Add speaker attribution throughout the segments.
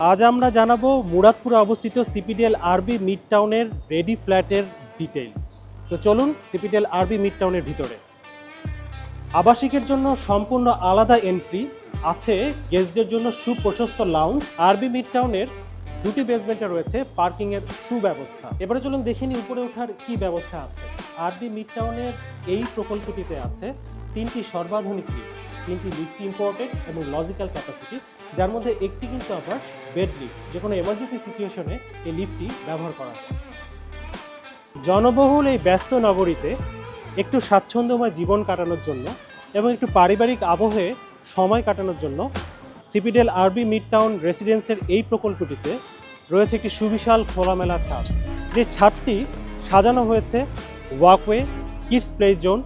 Speaker 1: আজ আমরা জানাব মুরাদপুরে অবস্থিত সিপিডিএল আরবি মিড টাউনের রেডি ফ্ল্যাটের ডিটেলস তো চলুন সিপিডিএল আরবি মিড টাউনের ভিতরে। আবাসিকের জন্য সম্পূর্ণ আলাদা এন্ট্রি, আছে গেস্টদের জন্য সুপ্রশস্ত লাউঞ্জ আরবি মিড টাউনের দুটি বেসমেন্টে রয়েছে পার্কিংয়ের সুব্যবস্থা। এবারে চলুন দেখে নিই উপরে ওঠার কি ব্যবস্থা আছে। আরবি মিড টাউনের এই প্রকল্পটিতে আছে তিনটি সর্বাধুনিক লিফট তিনটি লিফট ইম্পোর্টেড এবং লজিক্যাল ক্যাপাসিটি যার মধ্যে একটি কিন্তু আবার বেড লিফট যে কোনো এমার্জেন্সি সিচুয়েশনে এই লিফটটি ব্যবহার করা যায়। জনবহুল এই ব্যস্ত নগরীতে একটু স্বাচ্ছন্দ্যময় জীবন কাটানোর জন্য এবং একটু পারিবারিক আবহে সময় কাটানোর জন্য সিপিডেল আরবি মিড টাউন রেসিডেন্সের এই প্রকল্পটিতে রয়েছে একটি সুবিশাল খোলামেলা ছাদ। যে ছাদটি সাজানো হয়েছে walkway kids play zone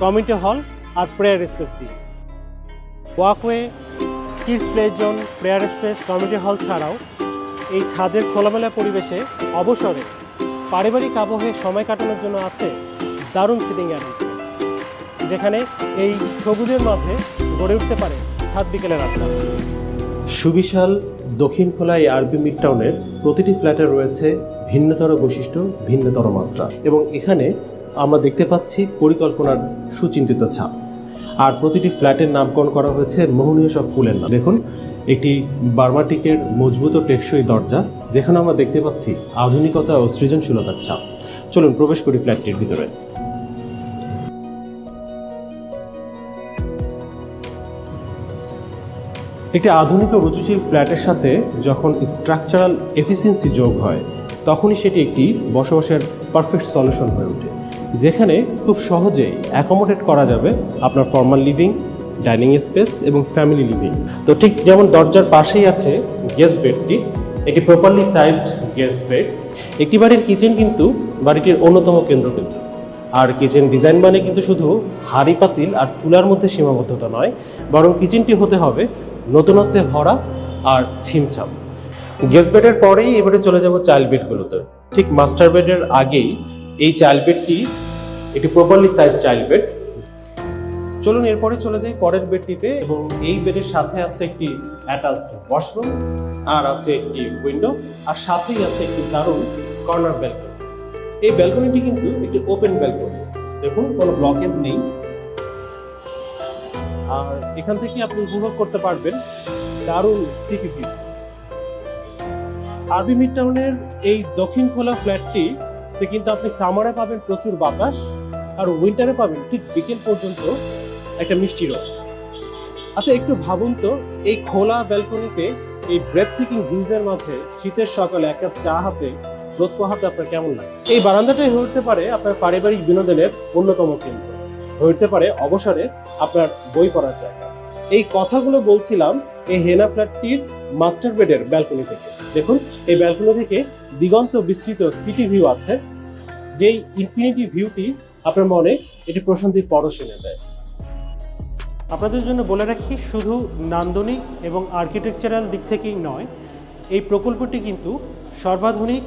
Speaker 1: community hall আর প্রেয়ার স্পেস দিয়ে। Walkway, kids play zone prayer space community hall ছাড়াও এই ছাদের খোলামেলা পরিবেশে অবসরে পারিবারিক আবহে সময় কাটানোর জন্য আছে দারুণ সিটিং অ্যারেঞ্জমেন্ট, যেখানে এই সবুজের মাঝে গড়ে উঠতে পারে ছাদ বিকেলের আড্ডা। সুবিশাল দক্ষিণ খোলা এই আরবি মিড টাউনের প্রতিটি ফ্ল্যাটে রয়েছে ভিন্নতর বৈশিষ্ট্য, ভিন্নতর মাত্রা এবং এখানে আমরা দেখতে পাচ্ছি পরিকল্পনার সুচিন্তিত ছাপ। আর প্রতিটি ফ্ল্যাটের নামকরণ করা হয়েছে? মোহনীয় সব ফুলের নাম। দেখুন, একটি বার্মাটিকের মজবুত টেকসই দরজা, যেখানে আমরা দেখতে পাচ্ছি আধুনিকতা ও সৃজনশীলতার ছাপ। চলুন, প্রবেশ করি ফ্ল্যাটটির ভিতরে। একটি আধুনিক ও রুচিশীল ফ্ল্যাটের সাথে যখন স্ট্রাকচারাল এফিসিয়েন্সি যোগ হয়, তখনই সেটি একটি বসবাসের পারফেক্ট সলিউশন হয়ে ওঠে। যেখানে খুব সহজেই অ্যাকোমোডেট করা যাবে আপনার ফর্মাল লিভিং ডাইনিং স্পেস এবং ফ্যামিলি লিভিং তো ঠিক যেমন দরজার পাশেই আছে গেস্ট বেডটি একটি প্রপারলি সাইজড গেস্ট বেড একটি বাড়ির কিচেন কিন্তু বাড়িটির অন্যতম কেন্দ্রবিন্দু। আর কিচেন ডিজাইন মানে কিন্তু শুধু হাঁড়ি পাতিল আর চুলার মধ্যে সীমাবদ্ধতা নয়, বরং কিচেনটি হতে হবে নতুনত্বে ভরা আর ছিমছাম। গেস্ট বেডের পরেই এবারে চলে যাব চাইল্ড বেডগুলোতে ঠিক মাস্টার বেডের আগেই এই চাইল্ড বেডটি একটি প্রপারলি সাইজ চাইল্ড বেড চলুন এরপরে চলে যাই পরের বেডটিতে এবং এই বেডের সাথে আছে একটি অ্যাটাচড ওয়াশরুম আর আছে একটি উইন্ডো আর সাথেই আছে একটি দারুণ কর্নার ব্যালকনি এই ব্যালকনিটি কিন্তু একটি ওপেন ব্যালকনি দেখুন, কোনো ব্লকেজ নেই। আর এখান থেকে আপনি উপভোগ করতে পারবেন দারুণ সিটি ভিউ আরবি মিড টাউনের এই দক্ষিণ খোলা ফ্ল্যাটটি কিন্তু আপনি সামারে পাবেন প্রচুর বাতাস। আর উইন্টারে পাবেন ঠিক বিকেল পর্যন্ত একটা মিষ্টি রোদ আচ্ছা একটু ভাবুন তো, এই খোলা ব্যালকনিতে এই ব্রেথ থিকিং ভিউজের মাঝে শীতের সকালে এক কাপ চা হাতে, রোদ পোহাতে আপনার কেমন লাগে? এই বারান্দাটাই হয়ে উঠতে পারে আপনার পারিবারিক বিনোদনের অন্যতম কেন্দ্র। হয়ে উঠতে পারে অবসরে আপনার বই পড়ার জায়গা। এই কথাগুলো বলছিলাম এই হেনা ফ্ল্যাটটির মাস্টার বেডের ব্যালকনি থেকে। দেখুন, এই ব্যালকনি থেকে দিগন্ত বিস্তৃত সিটি ভিউ আছে, যেই ইনফিনিটি ভিউটি আপনার মনে এটি প্রশান্তির পরশ এনে দেয়। আপনাদের জন্য বলে রাখি, শুধু নান্দনিক এবং আর্কিটেকচারাল দিক থেকেই নয়, এই প্রকল্পটি কিন্তু সর্বাধুনিক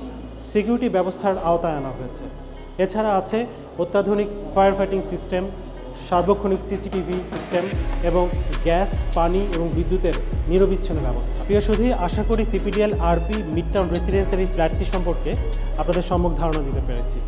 Speaker 1: সিকিউরিটি ব্যবস্থার আওতায় আনা হয়েছে। এছাড়া আছে অত্যাধুনিক ফায়ার ফাইটিং সিস্টেম সার্বক্ষণিক সিসিটিভি সিস্টেম এবং গ্যাস, পানি এবং বিদ্যুতের নিরবিচ্ছিন্ন ব্যবস্থা। প্রিয় শুধু আশা করি সিপিডিএল আরবি মিড টাউন রেসিডেন্সের এই ফ্ল্যাটটি সম্পর্কে আপনাদের সম্যক ধারণা দিতে পেরেছি।